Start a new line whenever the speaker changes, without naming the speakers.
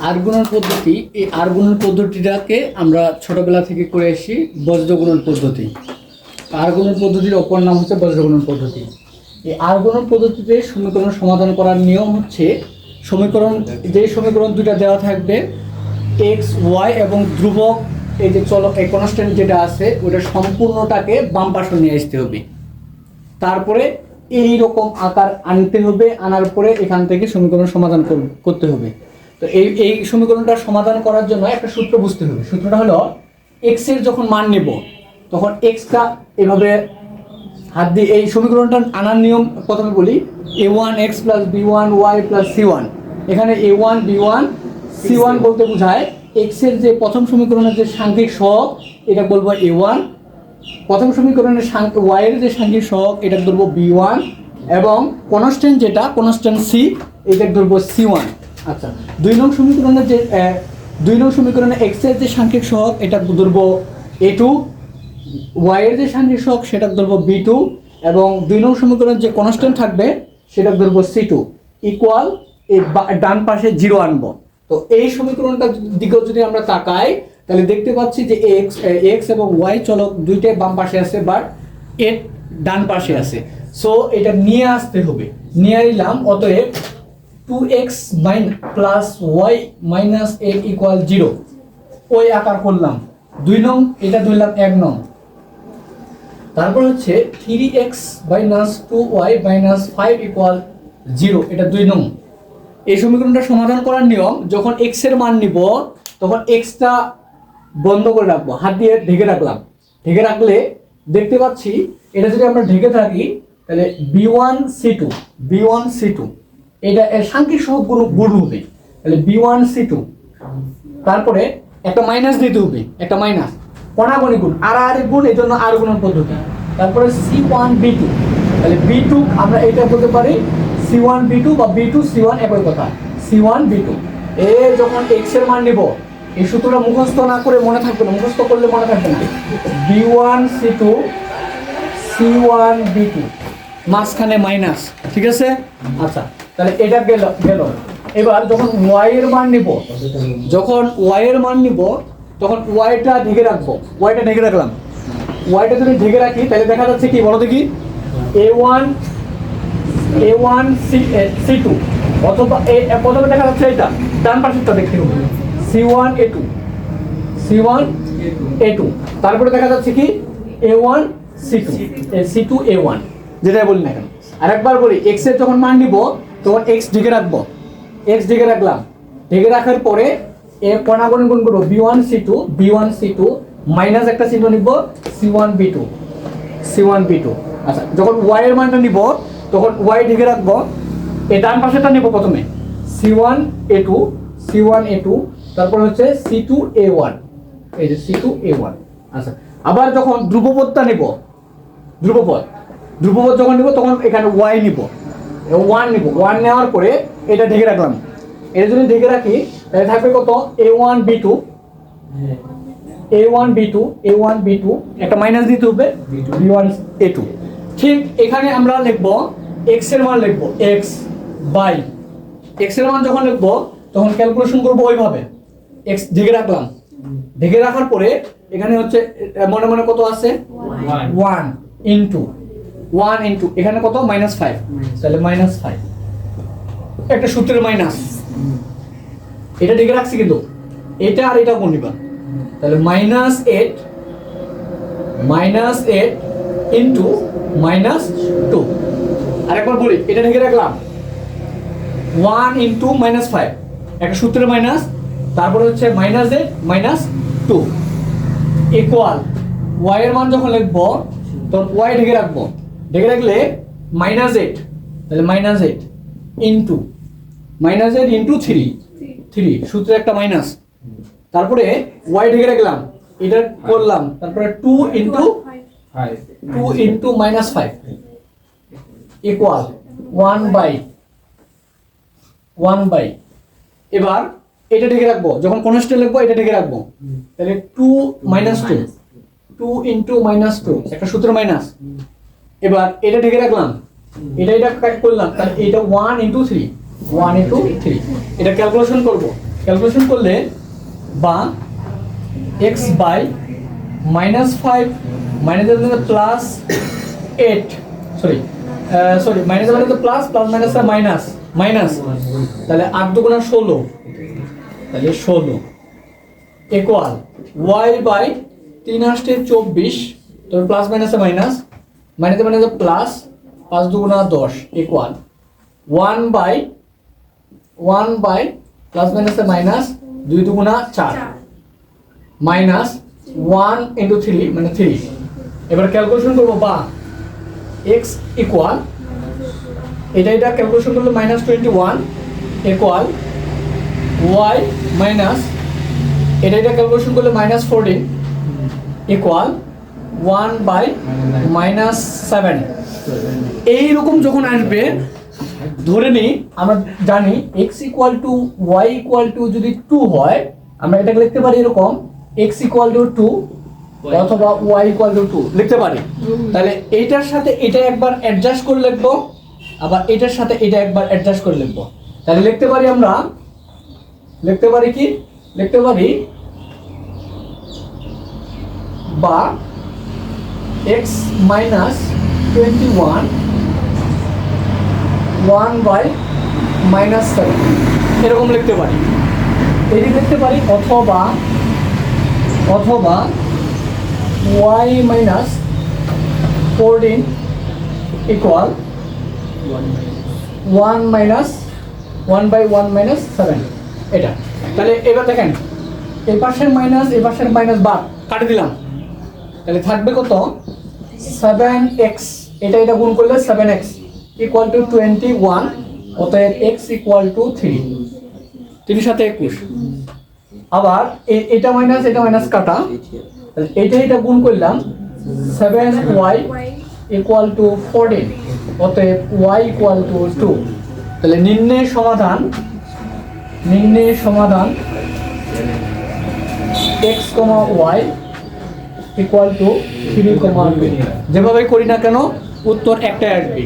আর্গুণন পদ্ধতি, এই আর্গুণন পদ্ধতিটাকে আমরা ছোটবেলা থেকে করে এসি বজ্রগুণন পদ্ধতি। আর্গুণন পদ্ধতির অপর নাম হচ্ছে বজ্রগুণন পদ্ধতি। এই আর্গুণন পদ্ধতিতে সমীকরণ সমাধান করার নিয়ম হচ্ছে, সমীকরণ, যে সমীকরণ দুটা দেওয়া থাকবে এক্স ওয়াই এবং ধ্রুবক, এই যে চলো, এই কনস্ট্যান্ট যেটা আছে ওটা সম্পূর্ণটাকে বাম পাশে নিয়ে আসতে হবে। তারপরে এই রকম আকার আনতে হবে, আনার পরে এখান থেকে সমীকরণ সমাধান কর- করতে হবে। তো এই এই সমীকরণটা সমাধান করার জন্য একটা সূত্র বুঝতে হবে। সূত্রটা হলো এক্সের যখন মান নেব তখন এক্সটা এভাবে হাত দিয়ে এই সমীকরণটা আনার নিয়ম প্রথমে বলি A one X plus B one Y plus C one এখানে A one B one C one বলতে বোঝায় এক্সের যে প্রথম সমীকরণের যে সাংখ্যিক সহগ এটা বলব এ ওয়ান প্রথম সমীকরণের এর যে সাংখ্যিক সহগ এটা ধরবো বি ওয়ান এবং কনস্ট্যান্ট যেটা কনস্ট্যান্ট সি এটা ধরবো সি ওয়ান আচ্ছা দুই নং সমীকরণের যে দুই নং সমীকরণে এক্সের যে সাংখ্যিক সহগ এটা ধরবো এ টু এর যে সাংখ্যিক সহগ সেটা ধরবো বি টু এবং দুই নং সমীকরণের যে কনস্ট্যান্ট থাকবে সেটা ধরবো সি টু ইকুয়াল এই ডান পাশে জিরো আনব। তো এই সমীকরণটা দিকেও যদি আমরা তাকাই, তাহলে দেখতে পাচ্ছি যে এক্স এক্স এবং ওয়াই চলক দুইটাই বাম পাশে আছে বাট এর ডান পাশে আছে। সো এটা নিয়ে আসতে হবে। নিয়ে এলাম, অতএব two X minus plus Y minus A equal zero ওই আকার করলাম। দুই নং, এটা ধরলাম এক নং। তারপর হচ্ছে three X minus two Y minus five equal zero এটা দুই নং। এই সমীকরণটা সমাধান করার নিয়ম, যখন এক্সের মান নিব, তখন এক্সটা বন্ধ করে রাখব, হাত দিয়ে ঢেকে রাখলাম। ঢেকে রাখলে দেখতে পাচ্ছি, এটা যদি আমরা ঢেকে থাকি, তাহলে B one C two B one C two এটা সাংখ্যিক সহ গুণ গুণ হবে। তাহলে বি ওয়ান সি টু তারপরে একটা মাইনাস দিতে হবে, একটা মাইনাস কণাগণি গুণ, আর আর গুণ, এই জন্য আর গুণন পদ্ধতি। তারপরে সি ওয়ান বি টু তাহলে বি টু আমরা এটা বলতে পারি সি ওয়ান বি টু বা বি টু সি ওয়ান একই কথা। সি ওয়ান বি টু এ যখন এক্সের মান নিব, এই সূত্রটা মুখস্থ না করে মনে থাকবে না, মুখস্থ করলে মনে থাকবে না। B one C two C one B two মাঝখানে মাইনাস ঠিক আছে? আচ্ছা। তাহলে এটা গেল গেল। এবার যখন ওয়াই এর মান নিব, যখন ওয়াই এর মান নিব, তখন ওয়াইটা ঢেকে রাখব। ওয়াইটা ঢেকে রাখলাম। ওয়াইটা যদি ঢেকে রাখি, তাহলে দেখা যাচ্ছে কি, বলো দেখি। A one A one C C two অথবা এ প্রথমে দেখা যাচ্ছে এটা ডান পাশেরটা দেখতে হবে C one A two C one A two তারপরে দেখা যাচ্ছে কি A one C two C two A one যেটাই বলি না কেন। আরেকবার বলি এক্সের যখন মান নিব তখন এক্স ঢেকে রাখব। এক্স ঢেকে রাখলাম। ঢেকে রাখার পরে এ কণাগণ গুণ করব? B one C two B one C two minus একটা চিহ্ন নিব C one B two C one B two আচ্ছা যখন ওয়াই এর মানটা নিব, তখন ওয়াই ঢেকে রাখব। এ ডান পাশেটা নিব প্রথমে। C one A two C one A two তারপর হচ্ছে সি টু এ ওয়ান এই যে সি টু এ ওয়ান আচ্ছা আবার যখন ধ্রুবপদটা নিব, ধ্রুবপদ ধ্রুবপদ যখন নিব, তখন এখানে ওয়াই নিব। ওয়ান নিব ওয়ান নেওয়ার পরে এটা ঢেকে রাখলাম। এটা যদি ঢেকে রাখি তাহলে থাকবে কত? A one B two A one B two A one B two একটা মাইনাস দিতে হবে বি ওয়ান এ টু ঠিক এখানে আমরা লিখব এক্সের মান লিখব এক্স বাই এক্সের মান যখন লিখব তখন ক্যালকুলেশন করব ওইভাবে। এক্স ঢেকে রাখলাম। ঢেকে রাখার পরে এখানে হচ্ছে মনে মনে কত আছে? ওয়ান ইন্টু ওয়ান ইন্টু এখানে কত? মাইনাস ফাইভ তাহলে মাইনাস ফাইভ একটা সূত্রের মাইনাস এটা ঢেকে রাখছি কিন্তু। এটা আর এটা কোন নিবা? তাহলে minus eight minus eight into minus two আরেকবার বলি এটা ঢেকে রাখলাম। ওয়ান ইন্টু মাইনাস ফাইভ একটা সূত্রের মাইনাস তারপরে হচ্ছে minus eight minus two equal Y এর মান যখন লিখব তখন ওয়াই ঢেকে রাখব। ঢেকে রাখলে মাইনাস এইট তাহলে minus eight into minus eight into three three সূত্রে একটা মাইনাস তারপরে ওয়াই ঢেকে রাখলাম এটা করলাম তারপরে two into two into minus five equal one by one by এবার এটা ঢেকে রাখব যখন কনস্ট্যান্ট লিখব এটা ঢেকে রাখব। তাহলে two minus two two into minus two একটা সূত্র মাইনাস এবার এটা ঢেকে রাখলাম। এটা এটা কাট করলাম তাহলে এটা one into three one into three এটা ক্যালকুলেশন করব। ক্যালকুলেশন করলে বা X by minus five minus plus eight sorry sorry minus মানে তো plus plus minus minus minus তাহলে আট দুগুণা ষোলো তাহলে ষোলো। ইকুয়াল ওয়াই বাই তিন আসতে চব্বিশ তবে প্লাস মাইনাসে মাইনাস মাইনাসে মাইনাসে প্লাস পাঁচ দুগুণা দশ equal one by one by plus মাইনাসে মাইনাস দুই দুগুণা চার। মাইনাস ওয়ান ইন্টু থ্রি মানে থ্রি এবার ক্যালকুলেশন করব বা এক্স ইকুয়াল এটা এটা ক্যালকুলেশন করলে minus twenty one equal Y minus এটা এটা ক্যালকুলেশন করলে minus fourteen equal one by minus seven. এইরকম যখন আসবে, ধরে নিই, আমরা জানি X equal to Y equal to যদি টু হয়, আমরা এটাকে লিখতে পারি এরকম এক্স ইকুয়াল টু টু অথবা ওয়াই ইকুয়াল টু টু লিখতে পারি। তাহলে এইটার সাথে এটা একবার অ্যাডজাস্ট করে লিখব, আবার এটার সাথে এটা একবার অ্যাডজাস্ট করে লিখব। তাহলে লিখতে পারি আমরা, লিখতে পারি কি? লিখতে পারি বা X minus twenty one one by minus seven এরকম লিখতে পারি। এটি লিখতে পারি অথবা অথবা Y minus fourteen equal one minus one by one minus seven এটা। তাহলে এবার দেখেন। এই পাশের মাইনাস এই পাশের মাইনাস বাদ কাটে দিলাম। তাহলে থাকবে কত? সেভেন এক্স এটা এটা গুণ করলে seven X equal to twenty one অতএব এক্স ইকুয়াল টু থ্রি তিন সাথে একুশ। আবার এটা মাইনাস এটা মাইনাস কাটা। এটা এটা গুণ করলাম seven Y equal to fourteen অতএব ওয়াই ইকুয়াল টু টু তাহলে নিম্নের সমাধান নিম্নের সমাধান X comma Y equal to three comma two যেভাবে করি না কেন উত্তর একটাই আসবে।